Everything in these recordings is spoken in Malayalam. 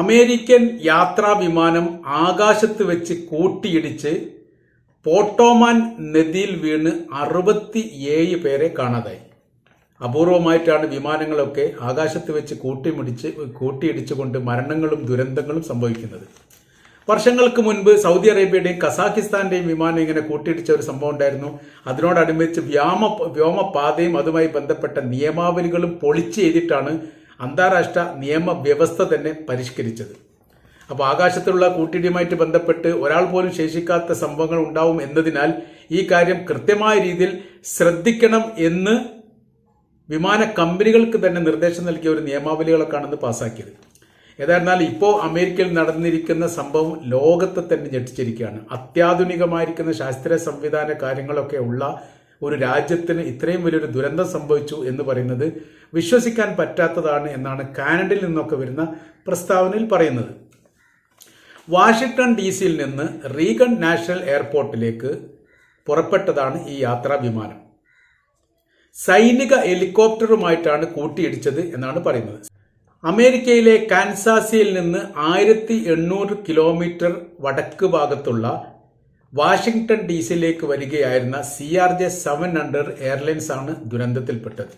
അമേരിക്കൻ യാത്രാ വിമാനം ആകാശത്ത് വെച്ച് കൂട്ടിയിടിച്ച് പോട്ടോമാൻ നദിയിൽ വീണ് അറുപത്തി ഏഴ് പേരെ കാണാതായി. അപൂർവമായിട്ടാണ് വിമാനങ്ങളൊക്കെ ആകാശത്ത് വെച്ച് കൂട്ടിമിടിച്ച് കൂട്ടിയിടിച്ചുകൊണ്ട് മരണങ്ങളും ദുരന്തങ്ങളും സംഭവിക്കുന്നത്. വർഷങ്ങൾക്ക് മുൻപ് സൗദി അറേബ്യയുടെയും കസാഖിസ്ഥാന്റെയും വിമാനം ഇങ്ങനെ കൂട്ടിയിടിച്ച ഒരു സംഭവം ഉണ്ടായിരുന്നു. അതിനോടനുബന്ധിച്ച് വ്യോമ വ്യോമപാതയും അതുമായി ബന്ധപ്പെട്ട നിയമാവലികളും പൊളിച്ചു ചെയ്തിട്ടാണ് അന്താരാഷ്ട്ര നിയമവ്യവസ്ഥ തന്നെ പരിഷ്കരിച്ചത്. അപ്പോൾ ആകാശത്തുള്ള കൂട്ടിടിയുമായിട്ട് ബന്ധപ്പെട്ട് ഒരാൾ പോലും ശേഷിക്കാത്ത സംഭവങ്ങൾ ഉണ്ടാവും എന്നതിനാൽ ഈ കാര്യം കൃത്യമായ രീതിയിൽ ശ്രദ്ധിക്കണം എന്ന് വിമാന കമ്പനികൾക്ക് തന്നെ നിർദ്ദേശം നൽകിയ ഒരു നിയമാവലികളൊക്കെയാണെന്ന് പാസാക്കിയത്. ഏതായിരുന്നാലും ഇപ്പോൾ അമേരിക്കയിൽ നടന്നിരിക്കുന്ന സംഭവം ലോകത്തെ തന്നെ ഞെട്ടിച്ചിരിക്കുകയാണ്. അത്യാധുനികമായിരിക്കുന്ന ശാസ്ത്രീയ സംവിധാന കാര്യങ്ങളൊക്കെ ഉള്ള ഒരു രാജ്യത്തിന് ഇത്രയും വലിയൊരു ദുരന്തം സംഭവിച്ചു എന്ന് പറയുന്നത് വിശ്വസിക്കാൻ പറ്റാത്തതാണ് എന്നാണ് കാനഡയിൽ നിന്നൊക്കെ വരുന്ന പ്രസ്താവനയിൽ പറയുന്നത്. വാഷിംഗ്ടൺ ഡി സിയിൽ നിന്ന് റീഗൺ നാഷണൽ എയർപോർട്ടിലേക്ക് പുറപ്പെട്ടതാണ് ഈ യാത്രാ വിമാനം. സൈനിക ഹെലികോപ്റ്ററുമായിട്ടാണ് കൂട്ടിയിടിച്ചത് എന്നാണ് പറയുന്നത്. അമേരിക്കയിലെ കാൻസാസിയിൽ നിന്ന് ആയിരത്തി എണ്ണൂറ് കിലോമീറ്റർ വടക്ക് ഭാഗത്തുള്ള വാഷിംഗ്ടൺ ഡി സിയിലേക്ക് വരികയായിരുന്ന C R J seven hundred airlines ആണ് ദുരന്തത്തിൽപ്പെട്ടത്.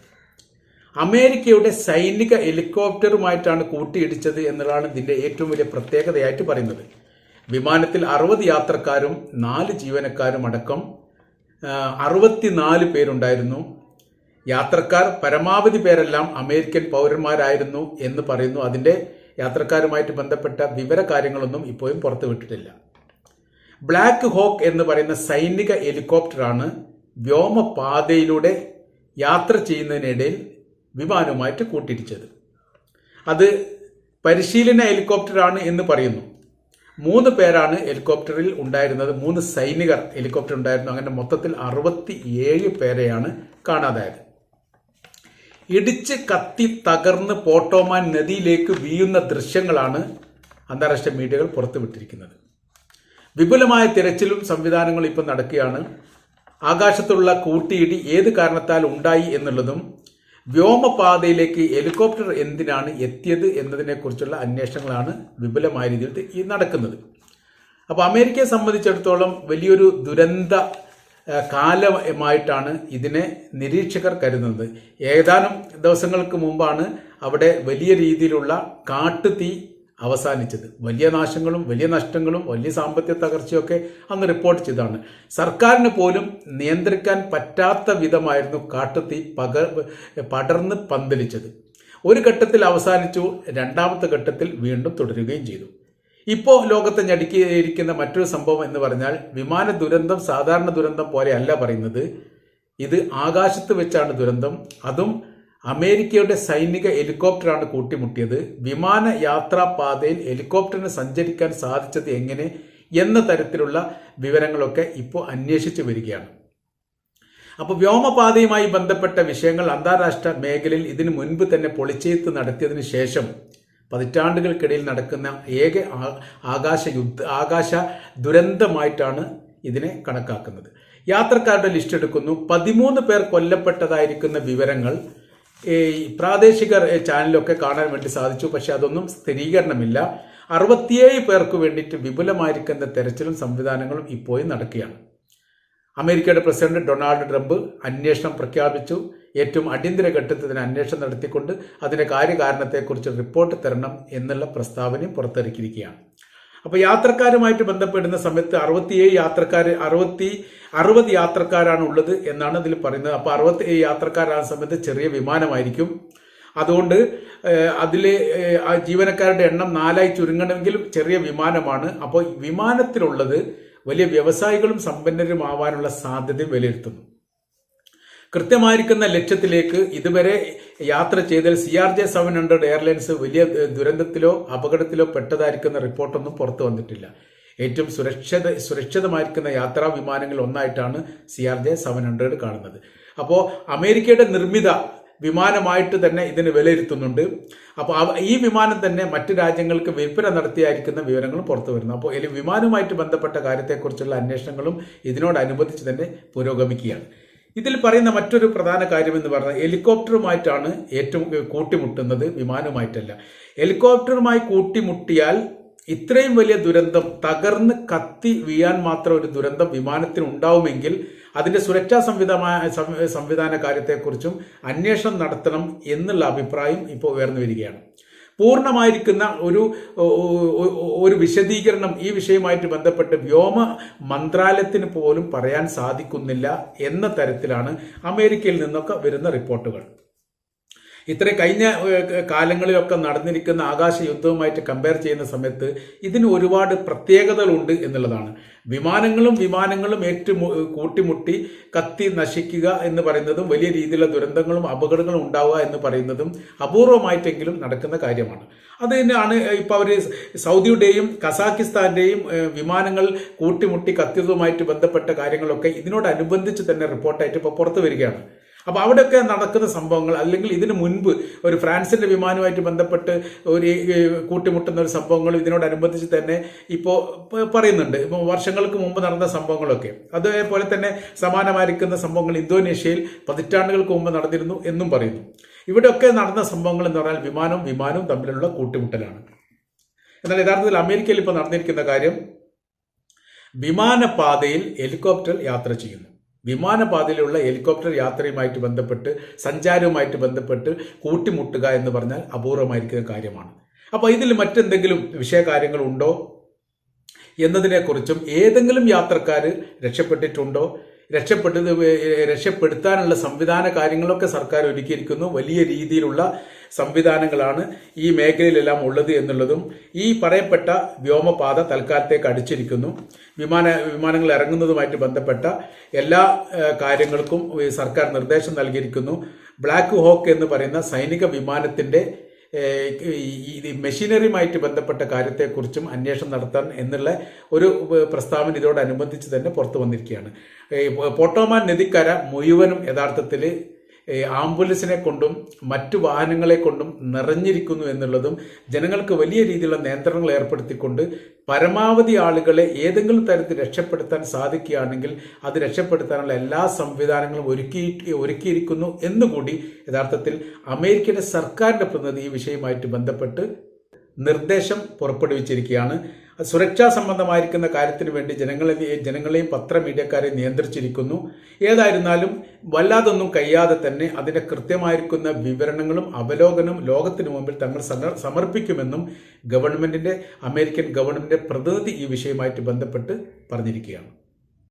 അമേരിക്കയുടെ സൈനിക ഹെലികോപ്റ്ററുമായിട്ടാണ് കൂട്ടിയിടിച്ചത് എന്നതാണ് ഇതിന്റെ ഏറ്റവും വലിയ പ്രത്യേകതയായിട്ട് പറയുന്നത്. വിമാനത്തിൽ അറുപത് യാത്രക്കാരും നാല് ജീവനക്കാരും അടക്കം അറുപത്തിനാല് പേരുണ്ടായിരുന്നു. യാത്രക്കാർ പരമാവധി പേരെല്ലാം അമേരിക്കൻ പൗരന്മാരായിരുന്നു എന്ന് പറയുന്നു. അതിന്റെ യാത്രക്കാരുമായിട്ട് ബന്ധപ്പെട്ട വിവര കാര്യങ്ങളൊന്നും ഇപ്പോഴും പുറത്തുവിട്ടിട്ടില്ല. ബ്ലാക്ക് ഹോക്ക് എന്ന് പറയുന്ന സൈനിക ഹെലികോപ്റ്ററാണ് വ്യോമപാതയിലൂടെ യാത്ര ചെയ്യുന്നതിനിടയിൽ വിമാനവുമായിട്ട് കൂട്ടിയിടിച്ചത്. അത് പരിശീലന ഹെലികോപ്റ്ററാണ് എന്ന് പറയുന്നു. മൂന്ന് പേരാണ് ഹെലികോപ്റ്ററിൽ ഉണ്ടായിരുന്നത്. മൂന്ന് സൈനികർ ഹെലികോപ്റ്റർ ഉണ്ടായിരുന്നു. അങ്ങനെ മൊത്തത്തിൽ അറുപത്തി ഏഴ് പേരെയാണ് കാണാതായത്. ഇടിച്ച് കത്തി തകർന്ന് പോട്ടോമാൻ നദിയിലേക്ക് വീയുന്ന ദൃശ്യങ്ങളാണ് അന്താരാഷ്ട്ര മീഡിയകൾ പുറത്തുവിട്ടിരിക്കുന്നത്. വിപുലമായ തിരച്ചിലും സംവിധാനങ്ങളും ഇപ്പം നടക്കുകയാണ്. ആകാശത്തുള്ള കൂട്ടിയിടി ഏത് കാരണത്താൽ ഉണ്ടായി എന്നുള്ളതും വ്യോമപാതയിലേക്ക് ഹെലികോപ്റ്റർ എന്തിനാണ് എത്തിയത് എന്നതിനെക്കുറിച്ചുള്ള അന്വേഷണങ്ങളാണ് വിപുലമായ രീതിയിൽ ഈ നടക്കുന്നത്. അപ്പോൾ അമേരിക്കയെ സംബന്ധിച്ചിടത്തോളം വലിയൊരു ദുരന്ത കാലമായിട്ടാണ് ഇതിനെ നിരീക്ഷകർ കരുതുന്നത്. ഏതാനും ദിവസങ്ങൾക്ക് മുമ്പാണ് അവിടെ വലിയ രീതിയിലുള്ള കാട്ടുതീ അവസാനിച്ചത്. വലിയ നാശങ്ങളും വലിയ നഷ്ടങ്ങളും വലിയ സാമ്പത്തിക തകർച്ചയൊക്കെ അന്ന് റിപ്പോർട്ട് ചെയ്തതാണ്. സർക്കാരിന് പോലും നിയന്ത്രിക്കാൻ പറ്റാത്ത വിധമായിരുന്നു കാട്ടുതീ പക പടർന്ന് പന്തലിച്ചത്. ഒരു ഘട്ടത്തിൽ അവസാനിച്ചു രണ്ടാമത്തെ ഘട്ടത്തിൽ വീണ്ടും തുടരുകയും ചെയ്തു. ഇപ്പോൾ ലോകത്തെ ഞടുക്കിയിരിക്കുന്ന മറ്റൊരു സംഭവം എന്ന് പറഞ്ഞാൽ വിമാന ദുരന്തം സാധാരണ ദുരന്തം പോലെയല്ല പറയുന്നത്. ഇത് ആകാശത്ത് വെച്ചാണ് ദുരന്തം. അതും അമേരിക്കയുടെ സൈനിക ഹെലികോപ്റ്ററാണ് കൂട്ടിമുട്ടിയത്. വിമാന യാത്രാപാതയിൽ ഹെലികോപ്റ്ററിന് സഞ്ചരിക്കാൻ സാധിച്ചത് എങ്ങനെ എന്ന തരത്തിലുള്ള വിവരങ്ങളൊക്കെ ഇപ്പോൾ അന്വേഷിച്ചു വരികയാണ്. അപ്പോൾ വ്യോമപാതയുമായി ബന്ധപ്പെട്ട വിഷയങ്ങൾ അന്താരാഷ്ട്ര മേഖലയിൽ ഇതിനു മുൻപ് തന്നെ പൊളിച്ചെയ്ത്ത് നടത്തിയതിനു ശേഷം പതിറ്റാണ്ടുകൾക്കിടയിൽ നടക്കുന്ന ഏക ആകാശ യുദ്ധ ആകാശ ദുരന്തമായിട്ടാണ് ഇതിനെ കണക്കാക്കുന്നത്. യാത്രക്കാരുടെ ലിസ്റ്റ് എടുക്കുന്നു. പതിമൂന്ന് പേർ കൊല്ലപ്പെട്ടതായിരിക്കുന്ന വിവരങ്ങൾ ഈ പ്രാദേശിക ചാനലൊക്കെ കാണാൻ വേണ്ടി സാധിച്ചു. പക്ഷെ അതൊന്നും സ്ഥിരീകരണമില്ല. അറുപത്തിയേഴ് പേർക്ക് വേണ്ടിയിട്ട് വിപുലമായിരിക്കുന്ന തെരച്ചിലും സംവിധാനങ്ങളും ഇപ്പോഴും നടക്കുകയാണ്. അമേരിക്കയുടെ പ്രസിഡന്റ് ഡൊണാൾഡ് ട്രംപ് അന്വേഷണം പ്രഖ്യാപിച്ചു. ഏറ്റവും അടിയന്തര ഘട്ടത്തിൽ ഇതിന് അന്വേഷണം നടത്തിക്കൊണ്ട് അതിന്റെ കാര്യകാരണത്തെക്കുറിച്ച് റിപ്പോർട്ട് തരണം എന്നുള്ള പ്രസ്താവനയും പുറത്തിറക്കിയിരിക്കുകയാണ്. അപ്പോൾ യാത്രക്കാരുമായിട്ട് ബന്ധപ്പെടുന്ന സമയത്ത് അറുപത്തിയേഴ് യാത്രക്കാർ അറുപത്തി അറുപത് യാത്രക്കാരാണ് ഉള്ളത് എന്നാണ് ഇതിൽ പറയുന്നത്. അപ്പോൾ അറുപത്തി ഏഴ് യാത്രക്കാരായ സമയത്ത് ചെറിയ വിമാനമായിരിക്കും. അതുകൊണ്ട് അതിലെ ജീവനക്കാരുടെ എണ്ണം നാലായി ചുരുങ്ങണമെങ്കിൽ ചെറിയ വിമാനമാണ്. അപ്പോൾ വിമാനത്തിലുള്ളത് വലിയ വ്യവസായികളും സമ്പന്നരുമാവാനുള്ള സാധ്യത വിലയിരുത്തുന്നു. കൃത്യമായിരിക്കുന്ന ലക്ഷ്യത്തിലേക്ക് ഇതുവരെ യാത്ര ചെയ്തൽ C R J seven hundred airlines വലിയ ദുരന്തത്തിലോ അപകടത്തിലോ പെട്ടതായിരിക്കുന്ന റിപ്പോർട്ടൊന്നും പുറത്തു വന്നിട്ടില്ല. ഏറ്റവും സുരക്ഷിത സുരക്ഷിതമായിരിക്കുന്ന യാത്രാ വിമാനങ്ങൾ ഒന്നായിട്ടാണ് C R J seven hundred കാണുന്നത്. അപ്പോൾ അമേരിക്കയുടെ നിർമ്മിത വിമാനമായിട്ട് തന്നെ ഇതിന് വിലയിരുത്തുന്നുണ്ട്. അപ്പോൾ ഈ വിമാനം തന്നെ മറ്റ് രാജ്യങ്ങൾക്ക് വിൽപ്പന നടത്തിയായിരിക്കുന്ന വിവരങ്ങൾ പുറത്തു വരുന്നു. അപ്പോൾ ഈ വിമാനവുമായിട്ട് ബന്ധപ്പെട്ട കാര്യത്തെക്കുറിച്ചുള്ള അന്വേഷണങ്ങളും ഇതിനോടനുബന്ധിച്ച് തന്നെ പുരോഗമിക്കുകയാണ്. ഇതിൽ പറയുന്ന മറ്റൊരു പ്രധാന കാര്യം എന്ന് പറഞ്ഞാൽ ഹെലികോപ്റ്ററുമായിട്ടാണ് ഏറ്റവും കൂട്ടിമുട്ടുന്നത് വിമാനവുമായിട്ടല്ല. ഹെലികോപ്റ്ററുമായി കൂട്ടിമുട്ടിയാൽ ഇത്രയും വലിയ ദുരന്തം തകർന്ന് കത്തി വീഴാൻ മാത്രം ഒരു ദുരന്തം വിമാനത്തിന് ഉണ്ടാവുമെങ്കിൽ അതിന്റെ സുരക്ഷാ സംവിധാന സംവിധാന കാര്യത്തെക്കുറിച്ചും അന്വേഷണം നടത്തണം എന്നുള്ള അഭിപ്രായം ഇപ്പോൾ ഉയർന്നു വരികയാണ്. പൂർണമായിരിക്കുന്ന ഒരു ഒരു വിശദീകരണം ഈ വിഷയമായിട്ട് ബന്ധപ്പെട്ട് വ്യോമ മന്ത്രാലയത്തിന് പോലും പറയാൻ സാധിക്കുന്നില്ല എന്ന തരത്തിലാണ് അമേരിക്കയിൽ നിന്നൊക്കെ വരുന്ന റിപ്പോർട്ടുകൾ. ഇത്ര കഴിഞ്ഞ കാലങ്ങളിലൊക്കെ നടന്നിരിക്കുന്ന ആകാശ യുദ്ധവുമായിട്ട് കമ്പയർ ചെയ്യുന്ന സമയത്ത് ഇതിന് ഒരുപാട് പ്രത്യേകതകളുണ്ട് എന്നുള്ളതാണ്. വിമാനങ്ങളും വിമാനങ്ങളും ഏറ്റു കൂട്ടിമുട്ടി കത്തി നശിക്കുക എന്ന് പറയുന്നതും വലിയ രീതിയിലുള്ള ദുരന്തങ്ങളും അപകടങ്ങളും ഉണ്ടാവുക എന്ന് പറയുന്നതും അപൂർവമായിട്ടെങ്കിലും നടക്കുന്ന കാര്യമാണ്. അത് തന്നെയാണ് ഇപ്പോൾ അവർ സൗദിയുടെയും കസാക്കിസ്ഥാന്റെയും വിമാനങ്ങൾ കൂട്ടിമുട്ടി കത്തിയതുമായിട്ട് ബന്ധപ്പെട്ട കാര്യങ്ങളൊക്കെ ഇതിനോടനുബന്ധിച്ച് തന്നെ റിപ്പോർട്ടായിട്ട് ഇപ്പോൾ പുറത്തു വരികയാണ്. അപ്പോൾ അവിടെയൊക്കെ നടക്കുന്ന സംഭവങ്ങൾ അല്ലെങ്കിൽ ഇതിന് മുൻപ് ഒരു ഫ്രാൻസിന്റെ വിമാനവുമായിട്ട് ബന്ധപ്പെട്ട് ഒരു കൂട്ടിമുട്ടുന്ന ഒരു സംഭവങ്ങൾ ഇതിനോടനുബന്ധിച്ച് തന്നെ ഇപ്പോൾ പറയുന്നുണ്ട്. ഇപ്പോൾ വർഷങ്ങൾക്ക് മുമ്പ് നടന്ന സംഭവങ്ങളൊക്കെ. അതേപോലെ തന്നെ സമാനമായിരിക്കുന്ന സംഭവങ്ങൾ ഇന്തോനേഷ്യയിൽ പതിറ്റാണ്ടുകൾക്ക് മുമ്പ് നടന്നിരുന്നു എന്നും പറയുന്നു. ഇവിടെയൊക്കെ നടന്ന സംഭവങ്ങൾ എന്ന് പറഞ്ഞാൽ വിമാനവും വിമാനവും തമ്മിലുള്ള കൂട്ടിമുട്ടലാണ്. എന്നാൽ യഥാർത്ഥത്തിൽ അമേരിക്കയിൽ ഇപ്പോൾ നടന്നിരിക്കുന്ന കാര്യം വിമാനപാതയിൽ ഹെലികോപ്റ്റർ യാത്ര ചെയ്യുന്നു. വിമാനപാതയിലുള്ള ഹെലികോപ്റ്റർ യാത്രയുമായിട്ട് ബന്ധപ്പെട്ട് സഞ്ചാരവുമായിട്ട് ബന്ധപ്പെട്ട് കൂട്ടിമുട്ടുക എന്ന് പറഞ്ഞാൽ അപൂർവമായിരിക്കുന്ന കാര്യമാണ്. അപ്പോൾ ഇതിൽ മറ്റെന്തെങ്കിലും വിഷയകാര്യങ്ങൾ ഉണ്ടോ എന്നതിനെക്കുറിച്ചും ഏതെങ്കിലും യാത്രക്കാർ രക്ഷപ്പെട്ടിട്ടുണ്ടോ രക്ഷപ്പെട്ടത് രക്ഷപ്പെടുത്താനുള്ള സംവിധാന കാര്യങ്ങളൊക്കെ സർക്കാർ ഒരുക്കിയിരിക്കുന്നു. വലിയ രീതിയിലുള്ള സംവിധാനങ്ങളാണ് ഈ മേഖലയിലെല്ലാം ഉള്ളത് എന്നുള്ളതും ഈ പറയപ്പെട്ട വ്യോമപാത തൽക്കാലത്തേക്ക് അടിച്ചിരിക്കുന്നു. വിമാന വിമാനങ്ങൾ ഇറങ്ങുന്നതുമായിട്ട് ബന്ധപ്പെട്ട എല്ലാ കാര്യങ്ങൾക്കും സർക്കാർ നിർദ്ദേശം നൽകിയിരിക്കുന്നു. ബ്ലാക്ക് ഹോക്ക് എന്ന് പറയുന്ന സൈനിക വിമാനത്തിന്റെ ഈ മെഷീനറിയുമായിട്ട് ബന്ധപ്പെട്ട കാര്യത്തെക്കുറിച്ചും അന്വേഷണം നടത്താൻ എന്നുള്ള ഒരു പ്രസ്താവന ഇതോടനുബന്ധിച്ച് തന്നെ പുറത്തു വന്നിരിക്കുകയാണ്. പോട്ടോമാൻ നദിക്കര മുഴുവനും യഥാർത്ഥത്തിൽ ആംബുലൻസിനെ കൊണ്ടും മറ്റു വാഹനങ്ങളെ കൊണ്ടും നിറഞ്ഞിരിക്കുന്നു എന്നുള്ളതും ജനങ്ങൾക്ക് വലിയ രീതിയിലുള്ള നിയന്ത്രണങ്ങൾ ഏർപ്പെടുത്തിക്കൊണ്ട് പരമാവധി ആളുകളെ ഏതെങ്കിലും തരത്തിൽ രക്ഷപ്പെടുത്താൻ സാധിക്കുകയാണെങ്കിൽ അത് രക്ഷപ്പെടുത്താനുള്ള എല്ലാ സംവിധാനങ്ങളും ഒരുക്കി ഒരുക്കിയിരിക്കുന്നു എന്നുകൂടി യഥാർത്ഥത്തിൽ അമേരിക്കയുടെ സർക്കാരിന്റെ പ്രതിനിധി ഈ വിഷയവുമായിട്ട് ബന്ധപ്പെട്ട് നിർദ്ദേശം പുറപ്പെടുവിച്ചിരിക്കുകയാണ്. സുരക്ഷാ സംബന്ധമായിരിക്കുന്ന കാര്യത്തിന് വേണ്ടി ജനങ്ങളെ ജനങ്ങളെയും പത്ര മീഡിയക്കാരെയും നിയന്ത്രിച്ചിരിക്കുന്നു. ഏതായിരുന്നാലും വല്ലാതൊന്നും കഴിയാതെ തന്നെ അതിന്റെ കൃത്യമായിരിക്കുന്ന വിവരണങ്ങളും അവലോകനവും ലോകത്തിനു മുമ്പിൽ തങ്ങൾ സമർപ്പിക്കുമെന്നും ഗവൺമെന്റിന്റെ അമേരിക്കൻ ഗവൺമെന്റിന്റെ പ്രതിനിധി ഈ വിഷയവുമായിട്ട് ബന്ധപ്പെട്ട് പറഞ്ഞിരിക്കുകയാണ്.